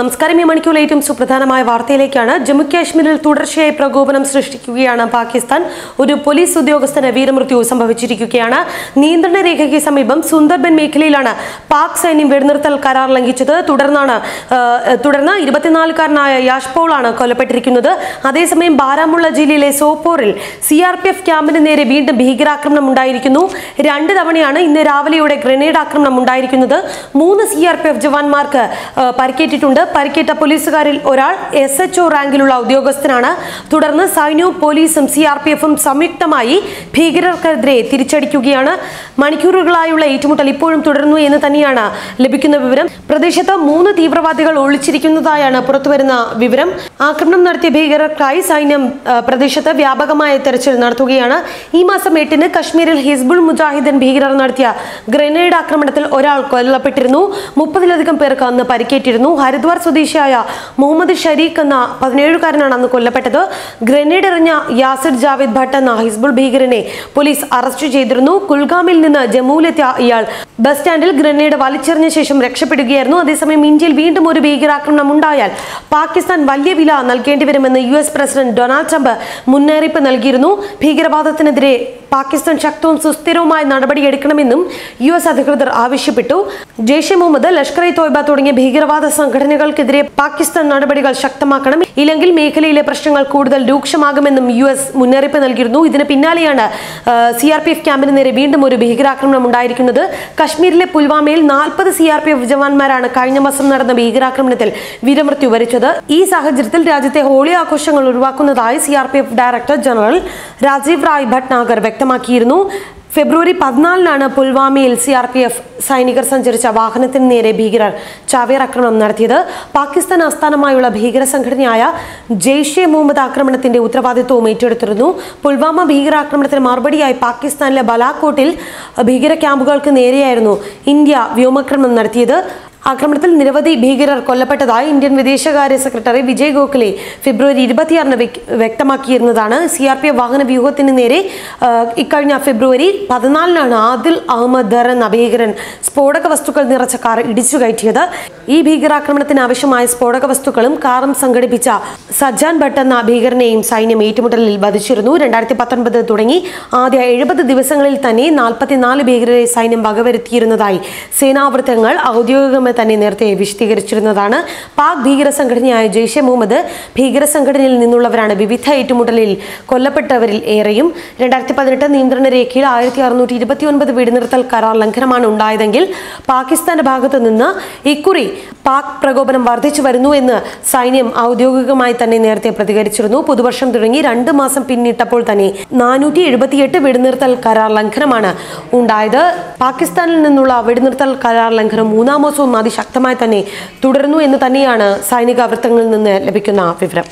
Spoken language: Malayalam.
നമസ്കാരം. ഈ മണിക്കൂർ ഏറ്റവും സുപ്രധാനമായ വാർത്തയിലേക്കാണ് ജമ്മു കാശ്മീരിൽ തുടർച്ചയായി പ്രകോപനം സൃഷ്ടിക്കുകയാണ് പാകിസ്ഥാൻ. ഒരു പോലീസ് ഉദ്യോഗസ്ഥന് വീരമൃത്യു സംഭവിച്ചിരിക്കുകയാണ്. നിയന്ത്രണ രേഖയ്ക്ക് സമീപം സുന്ദർബൻ മേഖലയിലാണ് പാക് സൈന്യം വെടിനിർത്തൽ കരാർ ലംഘിച്ചത്. തുടർന്നാണ് തുടർന്ന് ഇരുപത്തിനാലുകാരനായ യാഷ്പോളാണ് കൊല്ലപ്പെട്ടിരിക്കുന്നത്. അതേസമയം ബാരാമുള്ള ജില്ലയിലെ സോപ്പോറിൽ സി ആർ പി എഫ് ക്യാമ്പിന് നേരെ വീണ്ടും ഭീകരാക്രമണം ഉണ്ടായിരിക്കുന്നു. രണ്ട് തവണയാണ് ഇന്ന് രാവിലെയോടെ ഗ്രനേഡ് ആക്രമണം ഉണ്ടായിരിക്കുന്നത്. മൂന്ന് സി ആർ പി എഫ് ജവാന്മാർക്ക് പരിക്കേറ്റിട്ടുണ്ട്. പരിക്കേറ്റ പോലീസുകാരിൽ ഒരാൾ എസ് എച്ച് ഒ റാങ്കിലുള്ള ഉദ്യോഗസ്ഥനാണ്. തുടർന്ന് സൈന്യവും പോലീസും സി ആർ പി എഫും സംയുക്തമായി ഭീകരർക്കെതിരെ തിരിച്ചടിക്കുകയാണ്. മണിക്കൂറുകളായുള്ള ഏറ്റുമുട്ടൽ ഇപ്പോഴും തുടരുന്നു എന്ന് തന്നെയാണ് ലഭിക്കുന്ന വിവരം. പ്രദേശത്ത് മൂന്ന് തീവ്രവാദികൾ ഒളിച്ചിരിക്കുന്നതായാണ് പുറത്തുവരുന്ന വിവരം. ആക്രമണം നടത്തിയ ഭീകരർക്കായി സൈന്യം പ്രദേശത്ത് വ്യാപകമായ തെരച്ചിൽ നടത്തുകയാണ്. ഈ മാസം എട്ടിന് കശ്മീരിൽ ഹിസ്ബുൾ മുജാഹിദൻ ഭീകരർ നടത്തിയ ഗ്രനേഡ് ആക്രമണത്തിൽ ഒരാൾ കൊല്ലപ്പെട്ടിരുന്നു. മുപ്പതിലധികം പേർക്ക് അന്ന് പരിക്കേറ്റിരുന്നു. ഹരിദ്വാർ സ്വദേശിയായ മുഹമ്മദ് ഷരീഖ് എന്ന പതിനേഴുകാരനാണ് അന്ന് കൊല്ലപ്പെട്ടത്. ഗ്രനേഡ് എറിഞ്ഞ യാസിർ ജാവേദ് ഭട്ട് എന്ന ഹിസ്ബുൾ ഭീകരനെ പോലീസ് അറസ്റ്റ് ചെയ്തിരുന്നു. കുൽഗാമിൽ നിന്ന് ജമ്മുവിലെത്തിയ ഇയാൾ ബസ് സ്റ്റാൻഡിൽ ഗ്രനേഡ് വലിച്ചെറിഞ്ഞ ശേഷം രക്ഷപ്പെടുകയായിരുന്നു. അതേസമയം ഇന്ത്യയിൽ വീണ്ടും ഒരു ഭീകരാക്രമണം ഉണ്ടായാൽ പാകിസ്ഥാൻ വലിയ വില നൽകേണ്ടി വരുമെന്ന് U S president Donald Trump മുന്നറിയിപ്പ് നൽകിയിരുന്നു. ഭീകരവാദത്തിനെതിരെ പാകിസ്ഥാൻ ശക്തവും സുസ്ഥിരവുമായ നടപടിയെടുക്കണമെന്നും യു എസ് അധികൃതർ ആവശ്യപ്പെട്ടു. ജെയ്ഷെ മുഹമ്മദ് ലഷ്കർ ഇ തോയ്ബ തുടങ്ങിയ ഭീകരവാദ സംഘടനകൾക്കെതിരെ പാകിസ്ഥാൻ നടപടികൾ ശക്തമാക്കണം. ഇല്ലെങ്കിൽ മേഖലയിലെ പ്രശ്നങ്ങൾ കൂടുതൽ രൂക്ഷമാകുമെന്നും യു എസ് മുന്നറിയിപ്പ് നൽകിയിരുന്നു. ഇതിന് പിന്നാലെയാണ് സി ആർ പി എഫ് ക്യാമ്പിന് നേരെ വീണ്ടും ഒരു ഭീകരാക്രമണം ഉണ്ടായിരിക്കുന്നത്. കശ്മീരിലെ പുൽവാമയിൽ നാൽപ്പത് സി ആർ പി എഫ് ജവാന്മാരാണ് കഴിഞ്ഞ മാസം നടന്ന ഭീകരാക്രമണത്തിൽ വീരമൃത്യു വരിച്ചത്. ഈ സാഹചര്യത്തിൽ രാജ്യത്തെ ഹോളി ആഘോഷങ്ങൾ ഒഴിവാക്കുന്നതായി C R P F director general Rajiv Rai Bhatnagar വ്യക്തമാക്കിയിരുന്നു. ഫെബ്രുവരി പതിനാലിനാണ് പുൽവാമയിൽ സി ആർ പി എഫ് സൈനികർ സഞ്ചരിച്ച വാഹനത്തിന് നേരെ ഭീകരർ ചാവേർ ആക്രമണം നടത്തിയത്. പാകിസ്ഥാൻ ആസ്ഥാനമായുള്ള ഭീകര സംഘടനയായ ജെയ്ഷെ മുഹമ്മദ് ആക്രമണത്തിന്റെ ഉത്തരവാദിത്വവും ഏറ്റെടുത്തിരുന്നു. പുൽവാമ ഭീകരാക്രമണത്തിന് മറുപടിയായി പാകിസ്ഥാനിലെ ബലാക്കോട്ടിൽ ഭീകര ക്യാമ്പുകൾക്ക് നേരെയായിരുന്നു ഇന്ത്യ വ്യോമാക്രമണം നടത്തിയത്. ആക്രമണത്തിൽ നിരവധി ഭീകരർ കൊല്ലപ്പെട്ടതായി ഇന്ത്യൻ വിദേശകാര്യ സെക്രട്ടറി വിജയ് ഗോഖലെ ഫെബ്രുവരി ഇരുപത്തിയാറിന് വ്യക്- വ്യക്തമാക്കിയിരുന്നതാണ്. സി ആർ പി എഫ് വാഹന വ്യൂഹത്തിന് നേരെ ഇക്കഴിഞ്ഞ ഫെബ്രുവരി പതിനാലിനാണ് ആദിൽ അഹമ്മദ് ദർ എന്ന ഭീകരൻ സ്ഫോടക വസ്തുക്കൾ നിറച്ച കാർ ഇടിച്ചു കയറ്റിയത്. ഈ ഭീകരാക്രമണത്തിന് ആവശ്യമായ സ്ഫോടക വസ്തുക്കളും കാറും സംഘടിപ്പിച്ച സജ്ജാൻ ഭട്ട് എന്ന ഭീകരനെയും സൈന്യം ഏറ്റുമുട്ടലിൽ വധിച്ചിരുന്നു. രണ്ടായിരത്തി പത്തൊൻപത് തുടങ്ങി ആദ്യ എഴുപത് ദിവസങ്ങളിൽ തന്നെ നാൽപ്പത്തിനാല് ഭീകരരെ സൈന്യം വകവരുത്തിയിരുന്നതായി സേനാവൃത്തങ്ങൾ ഔദ്യോഗികമായി തന്നെ നേരത്തെ വിശദീകരിച്ചിരുന്നതാണ്. പാക് ഭീകര സംഘടനയായ ജെയ്ഷെ മുഹമ്മദ് ഭീകര സംഘടനയിൽ നിന്നുള്ളവരാണ് വിവിധ ഏറ്റുമുട്ടലിൽ കൊല്ലപ്പെട്ടവരിൽ ഏറെയും. രണ്ടായിരത്തി പതിനെട്ട് നിയന്ത്രണ രേഖയിൽ ആയിരത്തി അറുന്നൂറ്റി ഇരുപത്തി ഒൻപത് വെടിനിർത്തൽ കരാർ ലംഘനമാണ് ഉണ്ടായതെങ്കിൽ പാകിസ്ഥാന്റെ ഭാഗത്തു നിന്ന് ഇക്കുറി പാക് പ്രകോപനം വർദ്ധിച്ചു വരുന്നു എന്ന് സൈന്യം ഔദ്യോഗികമായി തന്നെ നേരത്തെ പ്രതികരിച്ചിരുന്നു. പുതുവർഷം തുടങ്ങി രണ്ട് മാസം പിന്നിട്ടപ്പോൾ തന്നെ നാനൂറ്റി എഴുപത്തിയെട്ട് വെടിനിർത്തൽ കരാർ ലംഘനമാണ് ഉണ്ടായത്. പാകിസ്ഥാനിൽ നിന്നുള്ള വെടിനിർത്തൽ കരാർ ലംഘനം മൂന്നാം മാസവും അതിശക്തമായി തന്നെ തുടരുന്നു എന്ന് തന്നെയാണ് സൈനിക വൃത്തങ്ങളിൽ നിന്ന് ലഭിക്കുന്ന വിവരം.